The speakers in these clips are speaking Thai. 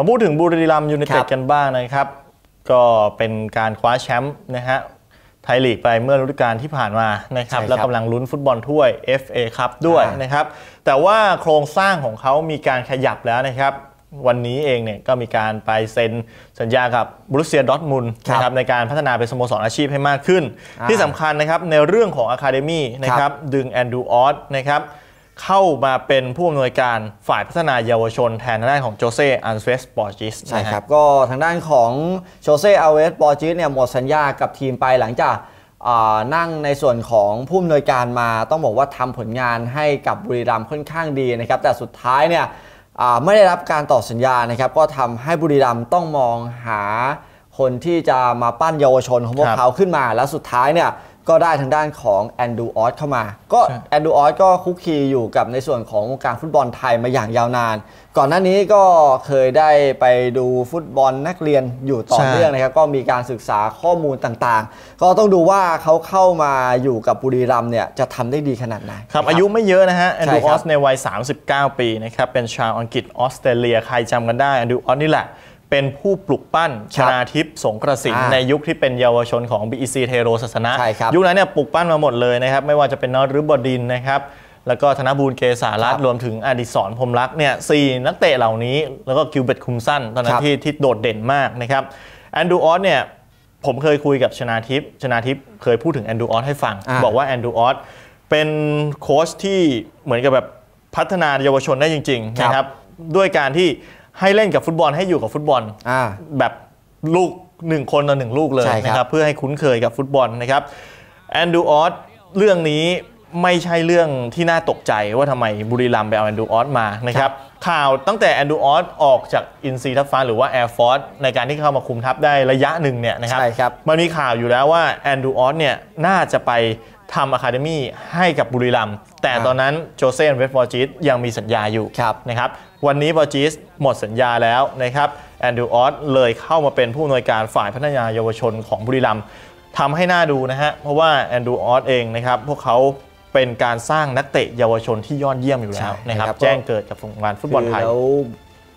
มาพูดถึงบุรีรัมย์ยูไนคเต็รัดบกันบ้างนะครับ ก็เป็นการคว้าแชมป์นะฮะไทยลีกไปเมื่อฤดูกาลที่ผ่านมานะครับใช่ครับแล้วกำลังลุ้นฟุตบอลถ้วย FA ครับด้วยอ่านนะครับ แต่ว่าโครงสร้างของเขามีการขยับแล้วนะครับ วันนี้เองเนี่ยก็มีการไปเซ็นสัญญากับบรุเซียดอร์ทมุนด์ครับนะครับในการพัฒนาเป็นสโมสรอาชีพให้มากขึ้นอ่าที่สำคัญนะครับในเรื่องของอะคาเดมี่นะครับดึงแอนดูออสนะครับ เข้ามาเป็นผู้อำนวยการฝ่ายพัฒนาเยาวชนแทนทางด้านของโจเซ่อันเฟสปอร์จิสใช่ครับ ก็ทางด้านของโชเซ่อาเวสบอร์จิสเนี่ยหมดสัญญากับทีมไปหลังจากอ่านั่งในส่วนของผู้อำนวยการมาต้องบอกว่าทำผลงานให้กับบุรีรัมย์ค่อนข้างดีนะครับ แต่สุดท้ายเนี่ยอ่าไม่ได้รับการต่อสัญญานะครับก็ทำให้บุรีรัมย์ต้องมองหาคนที่จะมาปั้นเยาวชนของพวคกรับเขาขึ้นมา แล้วสุดท้ายเนี่ย ก็ได้ทางด้านของแอนดูออสเข้ามา ก็ใช่แอนดูออสก็คุกคีอยู่กับในส่วนของวงการฟุตบอลไทยมาอย่างยาวนาน ก่อนหน้านี้ก็เคยได้ไปดูฟุตบอลนักเรียนอยู่ต่อใช่เนื่องนะครับ ก็มีการศึกษาข้อมูลต่างๆ ก็ต้องดูว่าเขาเข้ามาอยู่กับบุรีรัมย์เนี่ยจะทำได้ดีขนาดไหนครับนะอายุไม่เยอะนะฮะแอนดูใช่อครัอบสในวัย 39 ปีนะครับ เป็นชาวอังกฤษออสเตรเลียใครจำกันได้แอนดูออสนี่แหละ เป็นผู้ปลุกปั้นชครับนาทิพย์สงกระสินอ่าในยุคที่เป็นเยาวชนของ BEC เทโรศาสนะใช่ครับยุคนั้นเนี่ยปลุกปั้นมาหมดเลยนะครับ ไม่ว่าจะเป็นนฤบดินทร์นะครับแล้วก็ธนบูรณ์เกษารัตครัน์บรวมถึงอดิศรพรหมรักษ์เนี่ยสี่นักเตะเหล่านี้ แล้วก็กิวเบตคุมสันตอนนั้คนรับที่ที่โดดเด่นมากนะครับแอนดูออสเนี่ยผมเคยคุยกับชนาทิพย์ชนาทิพย์เคยพูดถึงแอนดูออสให้ฟังอ่าบอกว่าแอนดูออสเป็นโค้ชที่เหมือนกับแบบพัฒนาเยาวชนได้จริงๆครับนะครับ ด้วยการที่ ให้เล่นกับฟุตบอลให้อยู่กับฟุตบอลอ่าแบบลูกหนึ่งคนต่อหนึ่งลูกเลยใช่ครับนะครับเพื่อให้คุ้นเคยกับฟุตบอลนะครับแอนดูออสเรื่องนี้ ไม่ใช่เรื่องที่น่าตกใจว่าทำไมบุรีรัมย์ไปเอาแอนดูออสมานะครับข่าวตั้งแต่แอนดูออสออกจากอินซีทัพฟ้าหรือว่าแอร์ฟอร์ในการที่เข้ามาคุมทัพได้ระยะหนึ่งเนี่ยนะครับใช่ครับมันมีข่าวอยู่แล้วว่าแอนดูออสเนี่ยน่าจะไปทำอะคาเดมี่ให้กับบุรีรัมย์แต่อ่าตอนนั้นโจเซ่เวสฟอร์จิสยังมีสัญญาอยู่ครับนะครับวันนี้บอร์จิสหมดสัญญาแล้วนะครับแอนดูออสเลยเข้ามาเป็นผู้อำนวยการฝ่ายพัฒนาเยาวชนของบุรีรัมย์ทำให้น่าดูนะฮะเพราะว่าแอนดูออสเองนะครับพวกเขา เป็นการสร้างนักเตะเยาวชนที่ยอดเยี่ยมอยู่แล้วใช่นะครับนะครับ แจ้งเกิดกับวงการฟุตบอลไทยคือแล้ว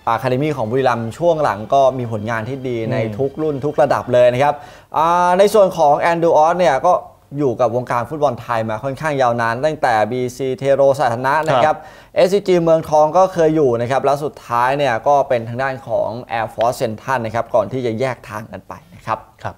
อะคาเดมี่ของบุรีรัมย์ช่วงหลังก็มีผลงานที่ดีในอืมทุกรุ่นทุกระดับเลยนะครับอ่าในส่วนของแอนดูออสเนี่ยก็อยู่กับวงการฟุตบอลไทยมาค่อนข้างยาวนาน ตั้งแต่ BC เทโรสาธารณะนะครับ SCG เมืองทองก็เคยอยู่นะครับแล้วสุดท้ายเนี่ยก็เป็นทางด้านของ Air Force Central นะครับก่อนที่จะแยกทางกันไปนะครับครับ